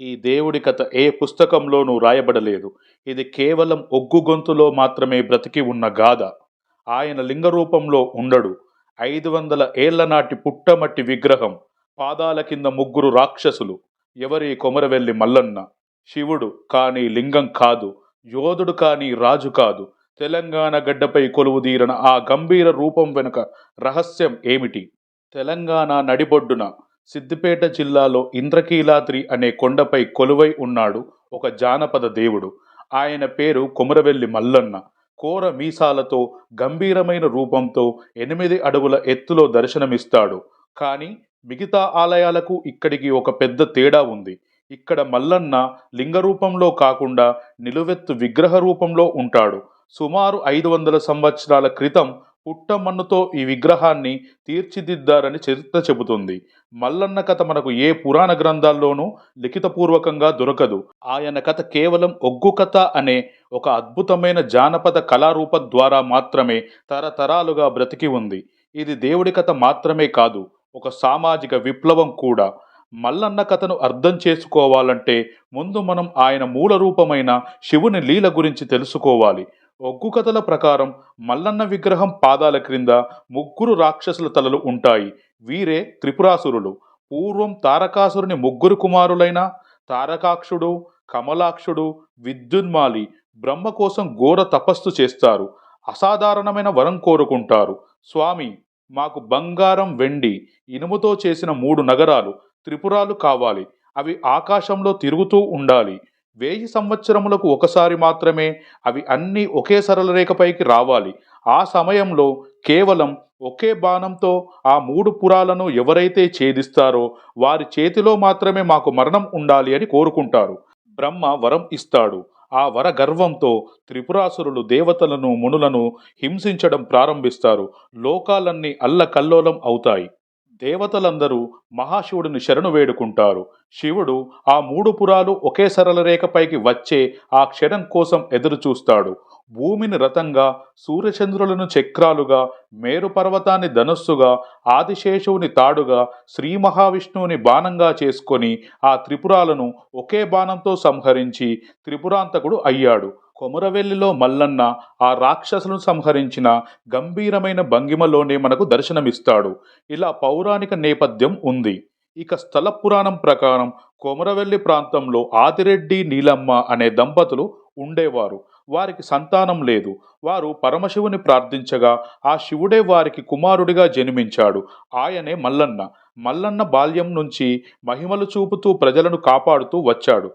ఈ దేవుడి కథ ఏ పుస్తకంలోనూ రాయబడలేదు. ఇది కేవలం ఒగ్గు గొంతులో మాత్రమే బ్రతికి ఉన్న గాథ. ఆయన లింగ రూపంలో ఉండడు. ఐదు వందల ఏళ్ళ నాటి పుట్టమట్టి విగ్రహం పాదాల కింద ముగ్గురు రాక్షసులు ఎవరి కొమరవెల్లి మల్లన్న. శివుడు కానీ లింగం కాదు యోధుడు కానీ రాజు కాదు. తెలంగాణ గడ్డపై కొలువుదీరన ఆ గంభీర రూపం వెనుక రహస్యం ఏమిటి? తెలంగాణ నడిబొడ్డున సిద్దిపేట జిల్లాలో ఇంద్రకీలాద్రి అనే కొండపై కొలువై ఉన్నాడు ఒక జానపద దేవుడు. ఆయన పేరు కొమరవెల్లి మల్లన్న. కోర మీసాలతో గంభీరమైన రూపంతో ఎనిమిది అడుగుల ఎత్తులో దర్శనమిస్తాడు. కానీ మిగతా ఆలయాలకు ఇక్కడికి ఒక పెద్ద తేడా ఉంది. ఇక్కడ మల్లన్న లింగ రూపంలో కాకుండా నిలువెత్తు విగ్రహ రూపంలో ఉంటాడు. సుమారు ఐదు వందల సంవత్సరాల క్రితం పుట్టమన్నుతో ఈ విగ్రహాన్ని తీర్చిదిద్దారని చరిత్ర చెబుతుంది. మల్లన్న కథ మనకు ఏ పురాణ గ్రంథాల్లోనూ లిఖితపూర్వకంగా దొరకదు. ఆయన కథ కేవలం ఒగ్గు కథ అనే ఒక అద్భుతమైన జానపద కళారూప ద్వారా మాత్రమే తరతరాలుగా బ్రతికి ఉంది. ఇది దేవుడి కథ మాత్రమే కాదు ఒక సామాజిక విప్లవం కూడా. మల్లన్న కథను అర్థం చేసుకోవాలంటే ముందు మనం ఆయన మూల రూపమైన శివుని లీల గురించి తెలుసుకోవాలి. ఒగ్గు కథల ప్రకారం మల్లన్న విగ్రహం పాదాల క్రింద ముగ్గురు రాక్షసుల తలలు ఉంటాయి. వీరే త్రిపురాసురులు. పూర్వం తారకాసురుని ముగ్గురు కుమారులైన తారకాక్షుడు కమలాక్షుడు విద్యున్మాలి బ్రహ్మ కోసం ఘోర తపస్సు చేస్తారు. అసాధారణమైన వరం కోరుకుంటారు. స్వామి మాకు బంగారం వెండి ఇనుముతో చేసిన మూడు నగరాలు త్రిపురాలు కావాలి. అవి ఆకాశంలో తిరుగుతూ ఉండాలి. వెయ్యి సంవత్సరములకు ఒకసారి మాత్రమే అవి అన్నీ ఒకే సరళ రేఖపైకి రావాలి. ఆ సమయంలో కేవలం ఒకే బాణంతో ఆ మూడు పురాలను ఎవరైతే ఛేదిస్తారో వారి చేతిలో మాత్రమే మాకు మరణం ఉండాలి అని కోరుకుంటారు. బ్రహ్మ వరం ఇస్తాడు. ఆ వర గర్వంతో త్రిపురాసురులు దేవతలను మునులను హింసించడం ప్రారంభిస్తారు. లోకాలన్నీ అల్లకల్లోలం అవుతాయి. దేవతలందరూ మహాశివుడిని శరణు వేడుకుంటారు. శివుడు ఆ మూడు పురాలు ఒకే సరళ రేఖపైకి వచ్చే ఆ క్షణం కోసం ఎదురు చూస్తాడు భూమిని రథంగా సూర్యచంద్రులను చక్రాలుగా మేరు పర్వతాన్ని ధనస్సుగా ఆదిశేషువుని తాడుగా శ్రీ మహావిష్ణువుని బాణంగా చేసుకొని ఆ త్రిపురాలను ఒకే బాణంతో సంహరించి త్రిపురాంతకుడు అయ్యాడు. కొమరవెల్లిలో మల్లన్న ఆ రాక్షసులను సంహరించిన గంభీరమైన భంగిమలోనే మనకు దర్శనమిస్తాడు. ఇలా పౌరాణిక నేపథ్యం ఉంది. ఇక స్థల పురాణం ప్రకారం కొమరవెల్లి ప్రాంతంలో ఆదిరెడ్డి నీలమ్మ అనే దంపతులు ఉండేవారు. వారికి సంతానం లేదు. వారు పరమశివుని ప్రార్థించగా ఆ శివుడే వారికి కుమారుడిగా జన్మించాడు. ఆయనే మల్లన్న. మల్లన్న బాల్యం నుంచి మహిమలు చూపుతూ ప్రజలను కాపాడుతూ వచ్చాడు.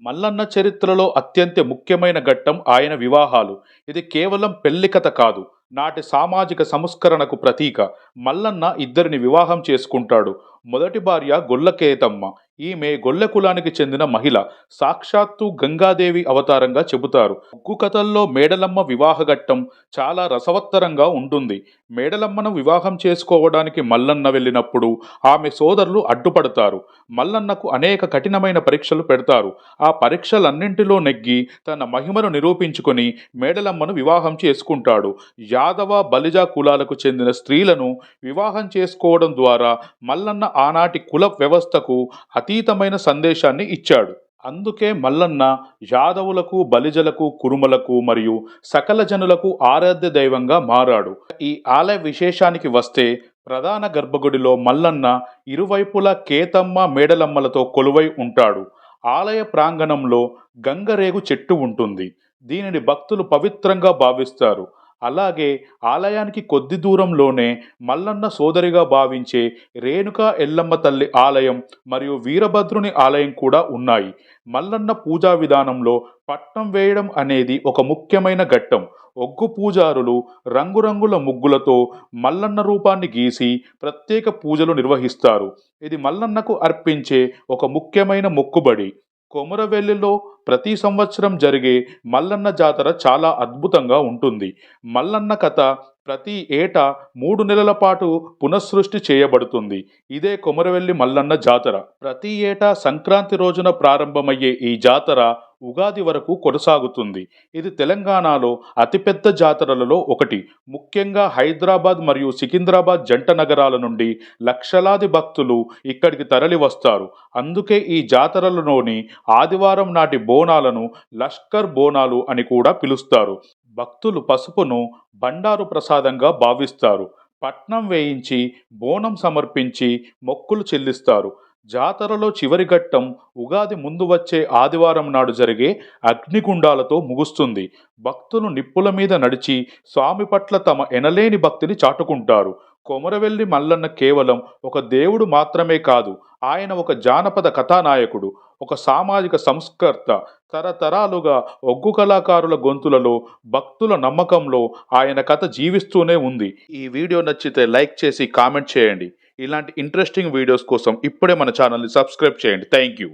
మల్లన్న చరిత్రలో అత్యంత ముఖ్యమైన ఘట్టం ఆయన వివాహాలు. ఇది కేవలం పెళ్ళికథ కాదు నాటి సామాజిక సంస్కరణకు ప్రతీక. మల్లన్న ఇద్దరిని వివాహం చేసుకుంటాడు. మొదటి భార్య గొల్లకేతమ్మ. ఈమె గొల్లె కులానికి చెందిన మహిళ. సాక్షాత్తు గంగాదేవి అవతారంగా చెబుతారు. ఉగ్గు కథల్లో మేడలమ్మ వివాహ ఘట్టం చాలా రసవత్తరంగా ఉంటుంది. మేడలమ్మను వివాహం చేసుకోవడానికి మల్లన్న వెళ్ళినప్పుడు ఆమె సోదరులు అడ్డుపడతారు. మల్లన్నకు అనేక కఠినమైన పరీక్షలు పెడతారు. ఆ పరీక్షలన్నింటిలో నెగ్గి తన మహిమను నిరూపించుకొని మేడలమ్మను వివాహం చేసుకుంటాడు. యాదవ బలిజ కులాలకు చెందిన స్త్రీలను వివాహం చేసుకోవడం ద్వారా మల్లన్న ఆనాటి కుల వ్యవస్థకు అతీతమైన సందేశాన్ని ఇచ్చాడు. అందుకే మల్లన్న యాదవులకు బలిజలకు కురుమలకు మరియు సకల జనులకు ఆరాధ్య దైవంగా మారాడు. ఈ ఆలయ విశేషానికి వస్తే ప్రధాన గర్భగుడిలో మల్లన్న ఇరువైపులా కేతమ్మ మేడలమ్మలతో కొలువై ఉంటాడు. ఆలయ ప్రాంగణంలో గంగరేగు చెట్టు ఉంటుంది. దీనిని భక్తులు పవిత్రంగా భావిస్తారు. అలాగే ఆలయానికి కొద్ది దూరంలోనే మల్లన్న సోదరిగా భావించే రేణుకా ఎల్లమ్మ తల్లి ఆలయం మరియు వీరభద్రుని ఆలయం కూడా ఉన్నాయి. మల్లన్న పూజా విధానంలో పట్నం వేయడం అనేది ఒక ముఖ్యమైన ఘట్టం. ఒగ్గు పూజారులు రంగురంగుల ముగ్గులతో మల్లన్న రూపాన్ని గీసి ప్రత్యేక పూజలు నిర్వహిస్తారు. ఇది మల్లన్నకు అర్పించే ఒక ముఖ్యమైన మొక్కుబడి. కొమరవెల్లిలో ప్రతి సంవత్సరం జరిగే మల్లన్న జాతర చాలా అద్భుతంగా ఉంటుంది. మల్లన్న కథ ప్రతి ఏటా మూడు నెలల పాటు పునఃసృష్టి చేయబడుతుంది. ఇదే కొమరవెల్లి మల్లన్న జాతర. ప్రతి ఏటా సంక్రాంతి రోజున ప్రారంభమయ్యే ఈ జాతర ఉగాది వరకు కొనసాగుతుంది. ఇది తెలంగాణలో అతిపెద్ద జాతరలలో ఒకటి. ముఖ్యంగా హైదరాబాద్ మరియు సికింద్రాబాద్ జంట నగరాల నుండి లక్షలాది భక్తులు ఇక్కడికి తరలి వస్తారు అందుకే ఈ జాతరలలోని ఆదివారం నాటి బోనాలను లష్కర్ బోనాలు అని కూడా పిలుస్తారు. భక్తులు పసుపును బండారు ప్రసాదంగా భావిస్తారు. పట్నం వేయించి బోనం సమర్పించి మొక్కులు చెల్లిస్తారు. జాతరలో చివరి ఘట్టం ఉగాది ముందు వచ్చే ఆదివారం నాడు జరిగే అగ్నిగుండాలతో ముగుస్తుంది. భక్తులు నిప్పుల మీద నడిచి స్వామి పట్ల తమ ఎనలేని భక్తిని చాటుకుంటారు. కొమరవెల్లి మల్లన్న కేవలం ఒక దేవుడు మాత్రమే కాదు ఆయన ఒక జానపద కథానాయకుడు ఒక సామాజిక సంస్కర్త. తరతరాలుగా ఒగ్గు కళాకారుల గొంతులలో భక్తుల నమ్మకంలో ఆయన కథ జీవిస్తూనే ఉంది. ఈ వీడియో నచ్చితే లైక్ చేసి కామెంట్ చేయండి. ఇలాంటి ఇంట్రెస్టింగ్ వీడియోస్ కోసం ఇప్పుడే మన ఛానల్ని సబ్స్క్రైబ్ చేయండి. Thank you